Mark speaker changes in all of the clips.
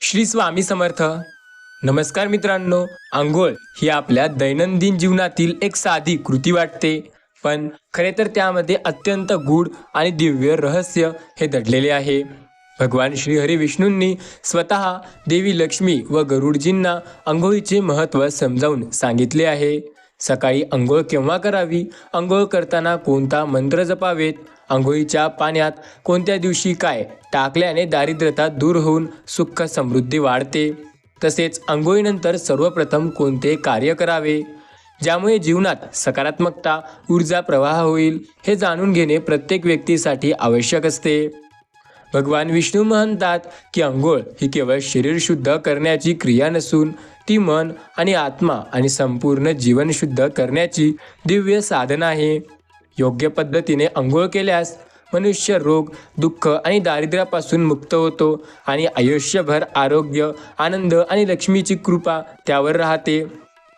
Speaker 1: श्री स्वामी समर्थ. नमस्कार मित्रांनो आंघोळ ही आपल्या दैनंदिन जीवनातील एक साधी कृती वाटते. पण खरे तर त्यामध्ये अत्यंत गूढ आणि दिव्य रहस्य हे दडलेले आहे. भगवान श्रीहरी विष्णूंनी स्वतः देवी लक्ष्मी व गरुडजींना आंघोळीचे महत्त्व समजावून सांगितले आहे. सकाळी आंघोळ केव्हा करावी? आंघोळ करताना कोणता मंत्र जपावेत? आंघोळीच्या पाण्यात कोणत्या दिवशी काय टाकल्याने दारिद्र्यता दूर होऊन सुख समृद्धी वाढते. तसेच आंघोळीनंतर सर्वप्रथम कोणते कार्य करावे? ज्यामुळे जीवनात सकारात्मकता ऊर्जा प्रवाह होईल हे जाणून घेणे प्रत्येक व्यक्तीसाठी आवश्यक असते. भगवान विष्णू म्हणतात की अंघोळ ही केवळ शरीर शुद्ध करण्याची क्रिया नसून ती मन आणि आत्मा आणि संपूर्ण जीवन शुद्ध करण्याची दिव्य साधना आहे. योग्य पद्धतीने अंघोळ केल्यास मनुष्य रोग दुःख आणि दारिद्र्यापासून मुक्त होतो आणि आयुष्यभर आरोग्य आनंद आणि लक्ष्मीची कृपा त्यावर राहते.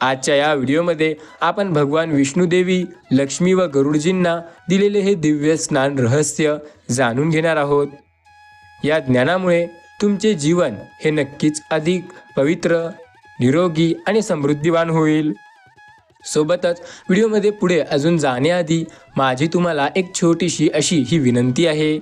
Speaker 1: आजच्या या व्हिडिओमध्ये आपण भगवान विष्णुदेवी लक्ष्मी व गरुडजींना दिलेले हे दिव्य स्नान रहस्य जाणून घेणार आहोत. या ज्ञानामुळे तुमचे जीवन हे नक्कीच अधिक पवित्र निरोगी आणि समृद्धिवान होईल. सोबतच व्हिडिओमध्ये पुढे अजून जाण्याआधी माझी तुम्हाला एक छोटीशी अशी ही विनंती आहे.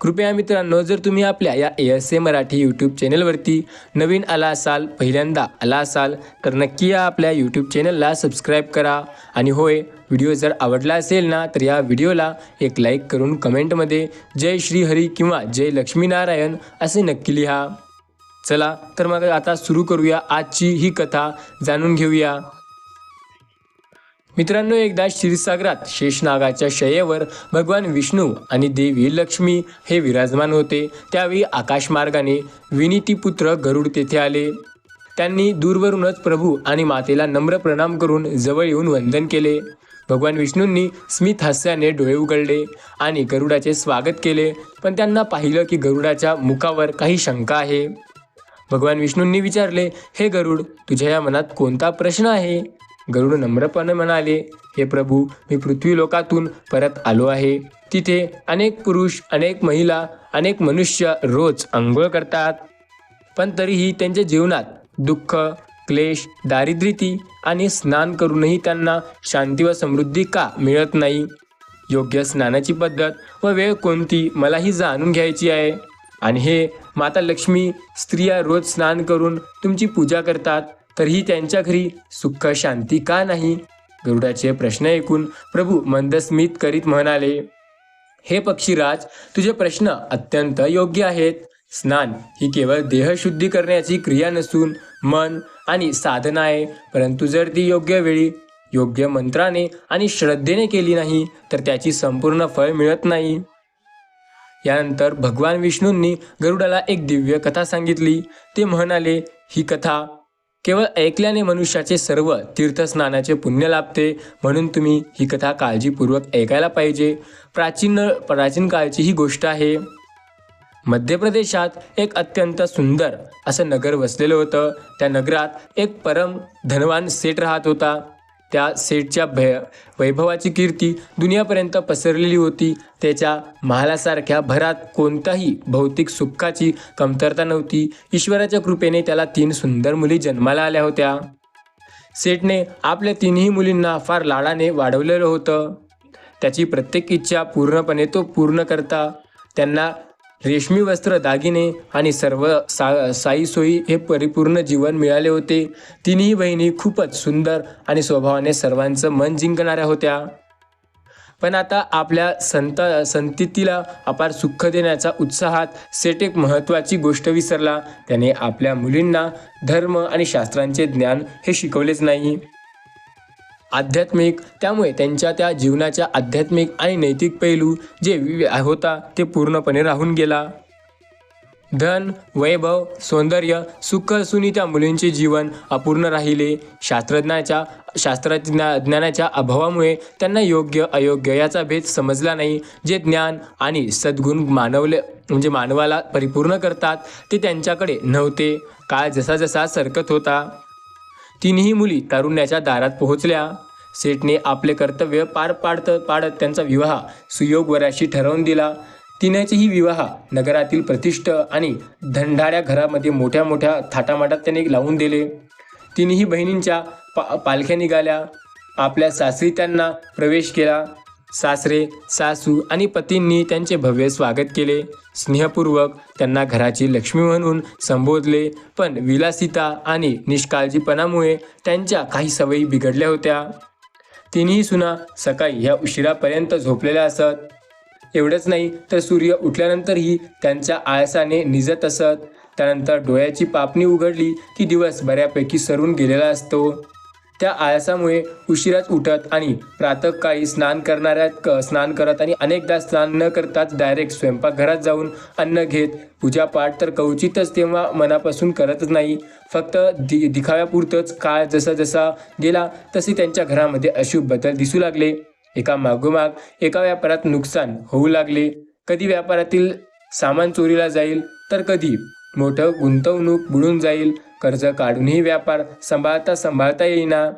Speaker 1: कृपया मित्रांनो जर तुम्ही आपल्या या A S A Marathi YouTube चॅनलवरती नवीन आला असाल पहिल्यांदा आला असाल तर नक्की या आपल्या यूट्यूब चॅनलला सबस्क्राईब करा. आणि होय व्हिडिओ जर आवडला असेल ना तर या व्हिडिओला एक लाईक करून कमेंटमध्ये जय श्री हरी किंवा जय लक्ष्मीनारायण असे नक्की लिहा. चला तर मग आता सुरू करूया आजची ही कथा जाणून घेऊया. मित्रांनो एकदा क्षीरसागरात शेषनागाच्या शयेवर भगवान विष्णू आणि देवी लक्ष्मी हे विराजमान होते. त्यावेळी आकाशमार्गाने विनितीपुत्र गरुड तेथे आले. त्यांनी दूरवरूनच प्रभू आणि मातेला नम्र प्रणाम करून जवळ येऊन वंदन केले. भगवान विष्णूंनी स्मित हास्याने डोळे उघडले आणि गरुडाचे स्वागत केले. पण त्यांना पाहिलं की गरुडाच्या मुखावर काही शंका आहे. भगवान विष्णूंनी विचारले हे गरुड तुझ्या या मनात कोणता प्रश्न आहे? गरुड नम्रपणे म्हणाले हे प्रभू मी पृथ्वी लोकातून परत आलो आहे. तिथे अनेक पुरुष अनेक महिला अनेक मनुष्य रोज आंघोळ करतात. पण तरीही त्यांच्या जीवनात दुःख क्लेश दारिद्र्यती आणि स्नान करूनही त्यांना शांती व समृद्धी का मिळत नाही? योग्य स्नानाची पद्धत व वेळ कोणती मलाही जाणून घ्यायची आहे. आणि हे माता लक्ष्मी स्त्रिया रोज स्नान करून तुमची पूजा करतात. तरीही त्यांच्या घरी सुख शांती का नाही? गरुडाचे प्रश्न ऐकून प्रभू मंदस्मित करीत म्हणाले हे पक्षीराज तुझे प्रश्न अत्यंत योग्य आहेत. स्नान ही केवळ देहशुद्धी करण्याची क्रिया नसून मन आणि साधना आहे परंतु जर ती योग्य वेळी योग्य मंत्राने आणि श्रद्धेने केली नाही तर त्याची संपूर्ण फळ मिळत नाही. यानंतर भगवान विष्णूंनी गरुडाला एक दिव्य कथा सांगितली. ते म्हणाले ही कथा केवळ ऐकल्याने मनुष्याचे सर्व तीर्थस्नानाचे पुण्य लाभते. म्हणून तुम्ही ही कथा काळजीपूर्वक ऐकायला पाहिजे. प्राचीन प्राचीन काळची ही गोष्ट आहे. मध्य प्रदेशात एक अत्यंत सुंदर असं नगर वसलेलं होतं. त्या नगरात एक परम धनवान सेठ राहत होता. त्या सेठच्या भय वैभवाची कीर्ती दुनियापर्यंत पसरलेली होती. त्याच्या महालासारख्या भरात कोणताही भौतिक सुखाची कमतरता नव्हती. ईश्वराच्या कृपेने त्याला तीन सुंदर मुली जन्माला आल्या होत्या. सेटने आपल्या तिन्ही मुलींना फार लाडाने वाढवलेलं होतं. त्याची प्रत्येक इच्छा पूर्णपणे तो पूर्ण करता. त्यांना रेशमी वस्त्र दागिने आणि सर्व सा साईसोई हे परिपूर्ण जीवन मिळाले होते. तिन्ही बहिणी खूपच सुंदर आणि स्वभावाने सर्वांचं मन जिंकणाऱ्या होत्या. पण आता आपल्या संत संततीला अपार सुख देण्याचा उत्साहात सेट एक महत्त्वाची गोष्ट विसरला. त्याने आपल्या मुलींना धर्म आणि शास्त्रांचे ज्ञान हे शिकवलेच नाही. आध्यात्मिक. त्यामुळे त्यांच्या त्या जीवनाच्या आध्यात्मिक आणि नैतिक पैलू जे होता ते पूर्णपणे राहून गेला. धन वैभव सौंदर्य सुख असूनही त्या मुलींचे जीवन अपूर्ण राहिले. शास्त्रज्ञाच्या शास्त्रज्ञा ज्ञानाच्या अभावामुळे त्यांना योग्य अयोग्य याचा भेद समजला नाही. जे ज्ञान आणि सद्गुण मानवले म्हणजे मानवाला परिपूर्ण करतात ते त्यांच्याकडे नव्हते. काळ जसा जसा सरकत होता. तिन्ही मुली तारुण्याच्या दारात पोहोचल्या. सेठने आपले कर्तव्य पार पाडत पाडत त्यांचा विवाह सुयोगवराशी ठरवून दिला. तिनेचेही विवाह नगरातील प्रतिष्ठ आणि धंडाऱ्या घरामध्ये मोठ्या मोठ्या थाटामाटात त्याने लावून दिले. तिन्ही बहिणींच्या पा पालख्या निघाल्या. आपल्या सासरी त्यांना प्रवेश केला. सासरे सासू आणि पतींनी त्यांचे भव्य स्वागत केले. स्नेहपूर्वक त्यांना घराची लक्ष्मी म्हणून संबोधले. पण विलासिता आणि निष्काळजीपणामुळे त्यांच्या काही सवयी बिघडल्या होत्या. तिन्ही सुना सकाळी ह्या उशिरापर्यंत झोपलेल्या असत. एवढंच नाही तर सूर्य उठल्यानंतरही त्यांच्या आळसाने निजत असत. त्यानंतर डोळ्याची पापणी उघडली की दिवस बऱ्यापैकी सरून गेलेला असतो. त्या आळसामुळे उशिराच उठत आणि प्रातःकाळी स्नान करणाऱ्या क स्नान करत आणि अनेकदा स्नान न करताच डायरेक्ट स्वयंपाकघरात जाऊन अन्न घेत पूजापाठ तर कवचितच तेव्हा मनापासून करतच नाही. फक्त दि दिखाव्यापुरतंच काळ जसा जसा गेला तसे त्यांच्या घरामध्ये अशुभ बदल दिसू लागले. एका मागोमाग एका व्यापारात नुकसान होऊ लागले. कधी व्यापारातील सामान चोरीला जाईल तर कधी मोठं गुंतवणूक बुडून जाईल. कर्ज काढूनही व्यापार सांभाळता सांभाळता येईना.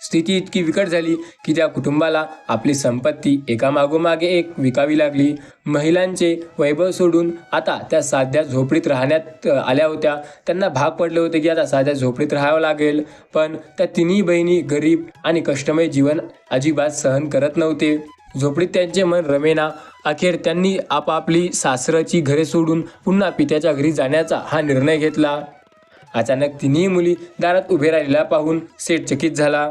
Speaker 1: स्थिती इतकी बिकट झाली की त्या कुटुंबाला आपली संपत्ती एकामागोमागे एक विकावी लागली. महिलांचे वैभव सोडून आता त्या साध्या झोपडीत राहण्यात आल्या होत्या. त्यांना भाग पडले होते की आता साध्या झोपडीत राहावं लागेल. पण त्या तिन्ही बहिणी गरीब आणि कष्टमय जीवन अजिबात सहन करत नव्हते. झोपडीत त्यांचे मन रमेना. अखेर त्यांनी आपापली सासराची घरे सोडून पुन्हा पित्याच्या घरी जाण्याचा हा निर्णय घेतला. अचानक तिन्ही मुली दारात उभे राहिलेला पाहून सेठ चकित झाला.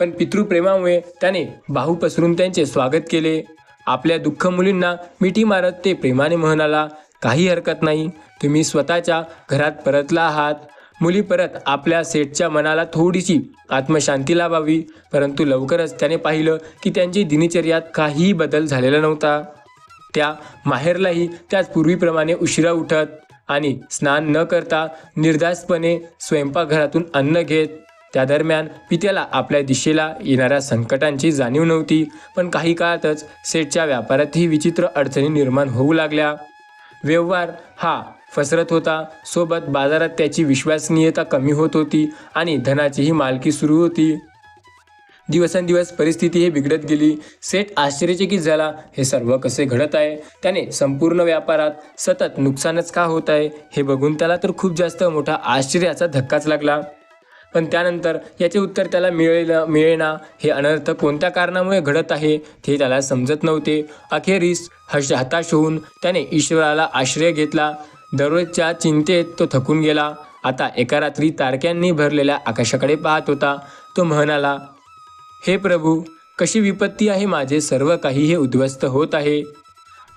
Speaker 1: पण पितृप्रेमामुळे त्याने बाहू पसरून त्यांचे स्वागत केले. आपल्या दुःख मुलींना मिठी मारत ते प्रेमाने म्हणाला काही हरकत नाही. तुम्ही स्वतःच्या घरात परतला आहात. मुली परत आपल्या सेठच्या मनाला थोडीशी आत्मशांती लाभावी. परंतु लवकरच त्याने पाहिलं की त्यांची दिनचर्यात काहीही बदल झालेला नव्हता. त्या माहेरलाही त्याच पूर्वीप्रमाणे उशिरा उठत आणि स्नान न करता निर्धास्तपणे स्वयंपाकघरातून अन्न घेत त्या दरम्यान पित्याला आपल्या दिशेला येणाऱ्या संकटांची जाणीव नव्हती पण काही काळातच सेटच्या व्यापारातही विचित्र अडचणी निर्माण होऊ लागल्या. व्यवहार हा फसरत होता सोबत बाजारात त्याची विश्वसनीयता कमी होत होती आणि धनाचीही मालकी सुरू होती. दिवसेंदिवस परिस्थिती हे बिघडत गेली. सेठ आश्चर्यचकित झाला. हे सर्व कसे घडत आहे? त्याने संपूर्ण व्यापारात सतत नुकसानच का होत आहे? हे बघून त्याला तर खूप जास्त मोठा आश्चर्याचा धक्काच लागला. पण त्यानंतर याचे उत्तर त्याला मिळेल मिळेना. हे अनर्थ कोणत्या कारणामुळे घडत आहे ते त्याला समजत नव्हते. अखेरीस हश हताश होऊन त्याने ईश्वराला आश्रय घेतला. दररोजच्या चिंतेत तो थकून गेला. आता एका रात्री तारक्यांनी भरलेल्या आकाशाकडे पाहत होता. तो म्हणाला हे प्रभू कशी विपत्ती आहे माझे? सर्व काही हे उद्ध्वस्त होत आहे.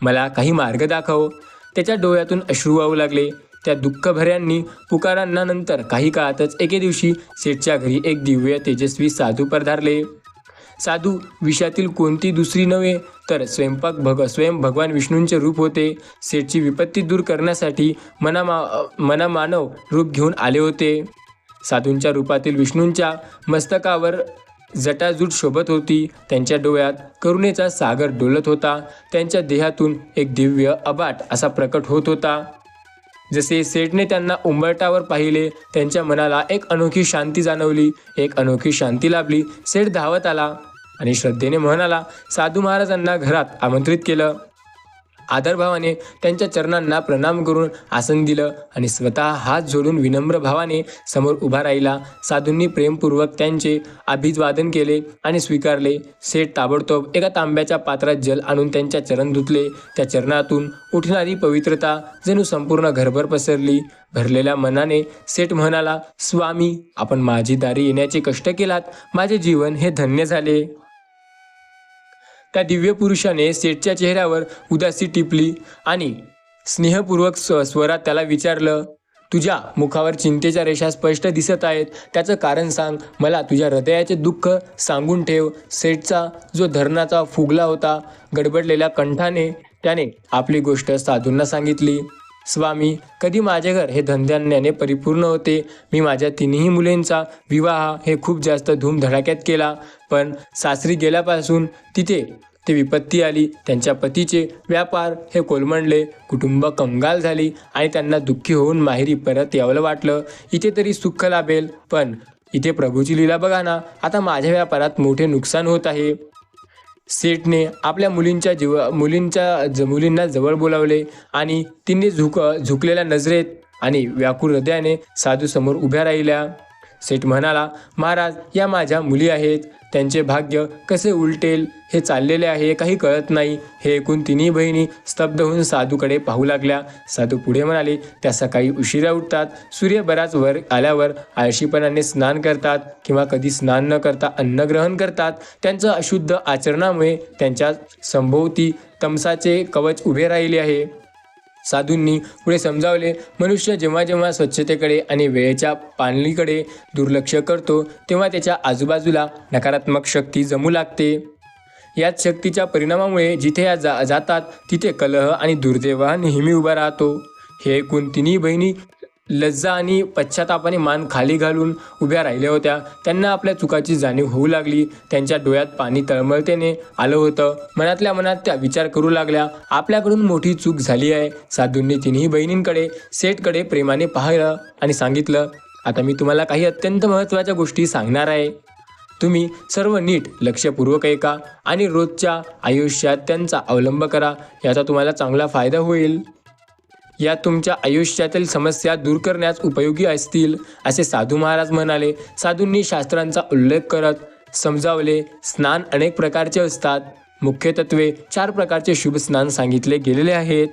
Speaker 1: मला काही मार्ग दाखव. त्याच्या डोळ्यातून अश्रू वाहू लागले. त्या दुःखभऱ्यांनी पुकारांना नंतर काही काळातच एके दिवशी सेठच्या घरी एक दिव्य तेजस्वी साधू पधारले. साधू विषयातील कोणती दुसरी नव्हे तर स्वयंपाक भग स्वयं भगवान विष्णूंचे रूप होते. सेठची विपत्ती दूर करण्यासाठी मनामा मनामानव रूप घेऊन आले होते. साधूंच्या रूपातील विष्णूंच्या मस्तकावर जटाजूट शोभत होती. त्यांच्या डोळ्यात करुणेचा सागर डोलत होता. त्यांच्या देहातून एक दिव्य अबाट असा प्रकट होत होता. जसे सेठने त्यांना उंबरटावर पाहिले त्यांच्या मनाला एक अनोखी शांती जाणवली. एक अनोखी शांती लाभली. सेठ धावत आला आणि श्रद्धेने म्हणाला साधू महाराजांना घरात आमंत्रित केलं. आदरभावाने त्यांच्या चरणांना प्रणाम करून आसन दिलं आणि स्वतः हात जोडून विनम्र भावाने समोर उभा राहिला. साधूंनी प्रेमपूर्वक त्यांचे अभिवादन केले आणि स्वीकारले. सेठ ताबडतोब एका तांब्याच्या पात्रात जल आणून त्यांच्या चरण धुतले. त्या चरणातून उठणारी पवित्रता जणू संपूर्ण घरभर पसरली. भरलेल्या मनाने सेठ म्हणाला स्वामी आपण माझी दारी येण्याचे कष्ट केलात. माझे जीवन हे धन्य झाले. त्या दिव्य पुरुषाने सेठच्या चेहऱ्यावर उदासी टिपली आणि स्नेहपूर्वक स्व स्वरात त्याला विचारलं तुझ्या मुखावर चिंतेच्या रेषा स्पष्ट दिसत आहेत. त्याचं कारण सांग. मला तुझ्या हृदयाचे दुःख सांगून ठेव. सेठचा जो धरणाचा फुगला होता गडबडलेल्या कंठाने त्याने आपली गोष्ट साधूंना सांगितली स्वामी कधी माझे घर हे धनधान्याने परिपूर्ण होते? मी माझ्या तिन्ही मुलींचा विवाह हे खूप जास्त धूमधडाक्यात केला. पण सासरी गेल्यापासून तिथे ते विपत्ती आली. त्यांच्या पतीचे व्यापार हे कोलमडले. कुटुंब कंगाल झाली आणि त्यांना दुःखी होऊन माहेरी परत यावं वाटलं. इथे तरी सुख लाभेल. पण इथे प्रभूची लीला बघा ना. आता माझ्या व्यापारात मोठे नुकसान होत आहे. सेठने आपल्या मुलींच्या जीव मुलींच्या ज मुलींना जवळ बोलावले आणि तिने झुक झुकलेल्या नजरेत आणि व्याकुळ हृदयाने साधू समोर उभ्या राहिल्या. सेठ म्हणाला महाराज या माझ्या मुली आहेत. त्यांचे भाग्य कसे उलटेल? हे चाललेले आहे काही कळत नाही. हे ऐकून तिन्ही बहिणी स्तब्ध होऊन साधूकडे पाहू लागल्या. साधू पुढे म्हणाले त्या सकाळी उशिरा उठतात. सूर्य बराच वर आल्यावर आळशीपणाने स्नान करतात किंवा कधी स्नान न करता अन्न ग्रहण करतात. त्यांचं अशुद्ध आचरणामुळे त्यांच्या संभोवती तमसाचे कवच उभे राहिले आहे. साधूंनी पुढे समजावले. मनुष्य जेव्हा जेव्हा स्वच्छतेकडे आणि वेळेच्या पाणलीकडे दुर्लक्ष करतो तेव्हा त्याच्या आजूबाजूला नकारात्मक शक्ती जमू लागते. याच शक्तीच्या परिणामामुळे जिथे या जा जातात तिथे कलह आणि दुर्दैव नेहमी उभा राहतो. हे ऐकून तिन्ही बहिणी लज्जा आणि पश्चातापाने मान खाली घालून उभ्या राहिल्या होत्या. त्यांना आपल्या चुकाची जाणीव होऊ लागली. त्यांच्या डोळ्यात पाणी तळमळतेने आलं होतं. मनातल्या मनात त्या विचार करू लागल्या. आपल्याकडून मोठी चूक झाली आहे. साधूंनी तिन्ही बहिणींकडे सेठकडे प्रेमाने पाहिलं आणि सांगितलं आता मी तुम्हाला काही अत्यंत महत्त्वाच्या गोष्टी सांगणार आहे. तुम्ही सर्व नीट लक्षपूर्वक ऐका आणि रोजच्या आयुष्यात त्यांचा अवलंब करा. याचा तुम्हाला चांगला फायदा होईल. या तुमच्या आयुष्यातील समस्या दूर करण्यास उपयोगी असतील असे साधू महाराज म्हणाले. साधूंनी शास्त्रांचा उल्लेख करत समजावले. स्नान अनेक प्रकारचे असतात. मुख्य तत्वे चार प्रकारचे शुभ स्नान सांगितले गेलेले आहेत.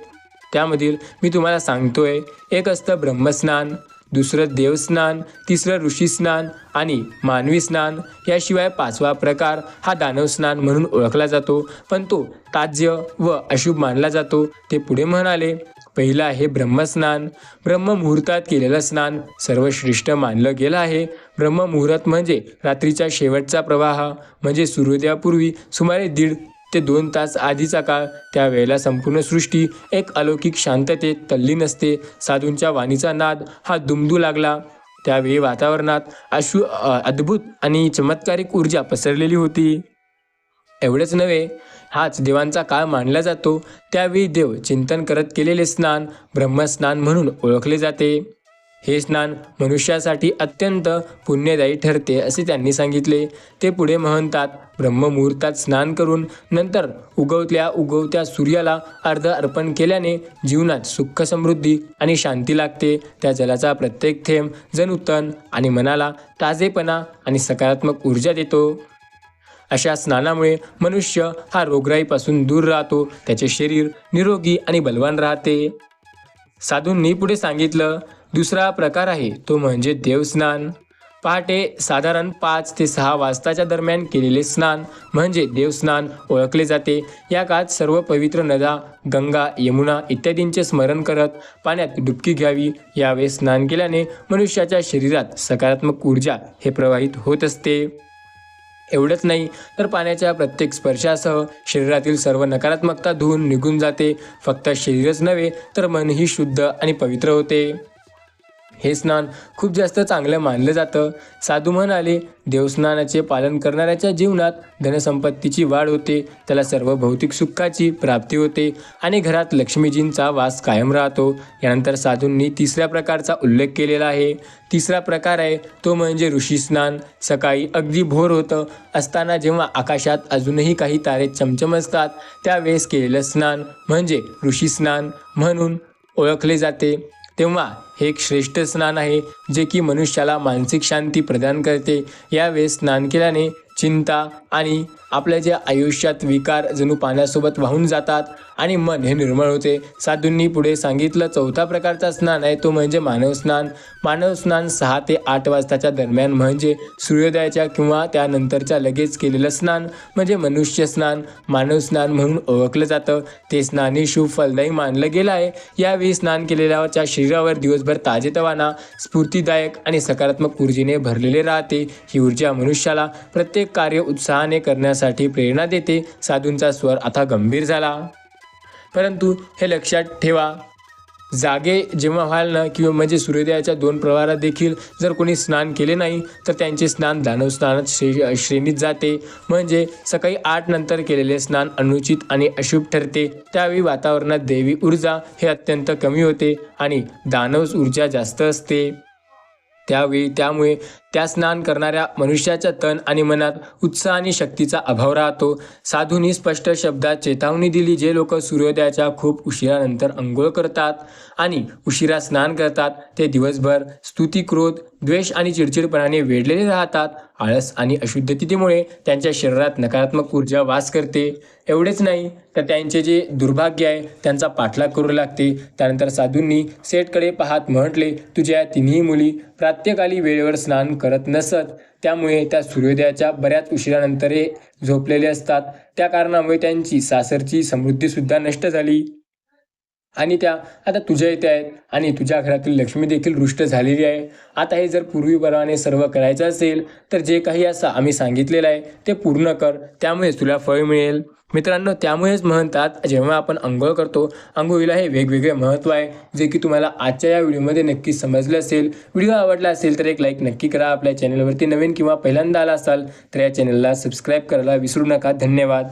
Speaker 1: त्यामधील मी तुम्हाला सांगतोय. एक असतं ब्रह्मस्नान दुसरं देवस्नान तिसरं ऋषीस्नान आणि मानवी स्नान. याशिवाय पाचवा प्रकार हा दानव स्नान म्हणून ओळखला जातो. पण तो ताज्य व अशुभ मानला जातो. ते पुढे म्हणाले. पहिलं आहे ब्रह्मस्नान. ब्रह्ममुहूर्तात केलेलं स्नान सर्वश्रेष्ठ मानलं गेलं आहे. ब्रह्ममुहूर्त म्हणजे रात्रीचा शेवटचा प्रवाह म्हणजे सूर्योदयापूर्वी सुमारे दीड ते दोन तास आधीचा काळ. त्यावेळेला संपूर्ण सृष्टी एक अलौकिक शांततेत तल्लीन असते. साधूंच्या वाणीचा नाद हा दुमदू लागला. त्यावेळी वातावरणात अशु अद्भुत आणि चमत्कारिक ऊर्जा पसरलेली होती. एवढंच नव्हे हाच देवांचा काळ मानला जातो. त्यावेळी देव चिंतन करत केलेले स्नान ब्रह्मस्नान म्हणून ओळखले जाते. हे स्नान मनुष्यासाठी अत्यंत पुण्यदायी ठरते असे त्यांनी सांगितले. ते पुढे म्हणतात ब्रह्ममुहूर्तात स्नान करून नंतर उगवत्या उगवत्या सूर्याला अर्ध अर्पण केल्याने जीवनात सुख समृद्धी आणि शांती लागते. त्या जलाचा प्रत्येक थेंब जणू तन आणि मनाला ताजेपणा आणि सकारात्मक ऊर्जा देतो. अशा स्नानामुळे मनुष्य हा रोगराईपासून दूर राहतो त्याचे शरीर निरोगी आणि बलवान राहते. साधूंनी पुढे सांगितलं दुसरा प्रकार आहे तो म्हणजे देवस्नान. पहाटे साधारण पाच ते सहा वाजताच्या दरम्यान केलेले स्नान म्हणजे देवस्नान ओळखले जाते. या काळात सर्व पवित्र नदा गंगा यमुना इत्यादींचे स्मरण करत पाण्यात डुबकी घ्यावी. यावेळेस स्नान केल्याने मनुष्याच्या शरीरात सकारात्मक ऊर्जा हे प्रवाहित होत असते. एवढंच नाही तर पाण्याच्या प्रत्येक स्पर्शासह शरीरातील सर्व नकारात्मकता धुवून निघून जाते. फक्त शरीरच नव्हे तर मनही शुद्ध आणि पवित्र होते. हे स्नान खूप जास्त चांगलं मानलं जातं. साधू म्हणाले देवस्नानाचे पालन करणाऱ्याच्या जीवनात धनसंपत्तीची वाढ होते त्याला सर्व भौतिक सुखाची प्राप्ती होते आणि घरात लक्ष्मीजींचा वास कायम राहतो. यानंतर साधूंनी तिसऱ्या प्रकारचा उल्लेख केलेला आहे. तिसरा प्रकार आहे तो म्हणजे ऋषी स्नान. सकाळी अगदी भोर होतं असताना जेव्हा आकाशात अजूनही काही तारे चमचम असतात त्यावेळेस केलेलं स्नान म्हणजे ऋषी स्नान म्हणून ओळखले जाते. तेव्हा हे एक श्रेष्ठ स्नान आहे जे की मनुष्याला मानसिक शांती प्रदान करते. यावेळेस स्नान केल्याने चिंता आणि आपल्या ज्या आयुष्यात विकार जणू पाण्यासोबत वाहून जातात आणि मन हे निर्मळ होते. साधूंनी पुढे सांगितलं चौथा प्रकारचा स्नान आहे तो म्हणजे मानव स्नान. मानव स्नान सहा ते आठ वाजताच्या दरम्यान म्हणजे सूर्योदयाच्या किंवा त्यानंतरच्या लगेच केलेलं स्नान म्हणजे मनुष्य स्नान. मानव स्नान म्हणून ओळखलं जातं. ते स्नानही शुभ फलदायी मानलं गेलं आहे. यावेळी स्नान केलेल्याच्या शरीरावर दिवसभर ताजेतवाना स्फूर्तीदायक आणि सकारात्मक ऊर्जेने भरलेले राहते. ही ऊर्जा मनुष्याला प्रत्येक कार्य उत्साहाने करण्यासाठी प्रेरणा देते. साधूंचा स्वर आता गंभीर झाला. परंतु हे लक्षात ठेवा. जागे जेव्हा व्हाल ना किंवा म्हणजे सूर्योदयाच्या दोन प्रवारात देखील जर कोणी स्नान केले नाही तर त्यांचे स्नान दानव स्नानात श्रे श्रेणीत जाते. म्हणजे सकाळी आठ नंतर केलेले स्नान अनुचित आणि अशुभ ठरते. त्यावेळी वातावरणात दैवी ऊर्जा हे अत्यंत कमी होते आणि दानव ऊर्जा जास्त असते. त्यावेळी त्यामुळे त्या स्नान करणाऱ्या मनुष्याच्या तन आणि मनात उत्साह आणि शक्तीचा अभाव राहतो. साधूंनी स्पष्ट शब्दात चेतावणी दिली जे लोक सूर्योदयाच्या खूप उशिरानंतर अंघोळ करतात आणि उशिरा स्नान करतात ते दिवसभर स्तुती क्रोध द्वेष आणि चिडचिडपणाने वेढलेले राहतात. आळस आणि अशुद्धतेमुळे त्यांच्या शरीरात नकारात्मक ऊर्जा वास करते. एवढेच नाही तर त्यांचे जे दुर्भाग्य आहे त्यांचा पाठलाग करू लागते. त्यानंतर साधूंनी सेठकडे पाहत म्हटले तुझ्या तिन्ही मुली प्रात्यकाली वेळेवर स्नान करत नसत. त्यामुळे त्या सूर्योदयाच्या बऱ्याच उशिरानंतर झोपलेले असतात. त्या कारणामुळे त्यांची सासरची समृद्धीसुद्धा नष्ट झाली. आणि त्या आता तुझ्या इथे आहेत आणि तुझ्या घरातील लक्ष्मी देखील रुष्ट झालेली आहे. आता हे जर पूर्वीप्रमाणे सर्व करायचं असेल तर जे काही असं आम्ही सांगितलेलं आहे ते पूर्ण कर. त्यामुळेच तुला फळ मिळेल. मित्रांनो त्यामुळेच म्हणतात जेव्हा आपण आंघोळ करतो आंघोळीला हे वेगवेगळे महत्त्व आहे. जे की तुम्हाला आजच्या या व्हिडिओमध्ये नक्की समजलं असेल. व्हिडिओ आवडला असेल तर एक लाईक नक्की करा. आपल्या चॅनलवरती नवीन किंवा पहिल्यांदा आला असाल तर या चॅनलला सबस्क्राईब करायला विसरू नका. धन्यवाद.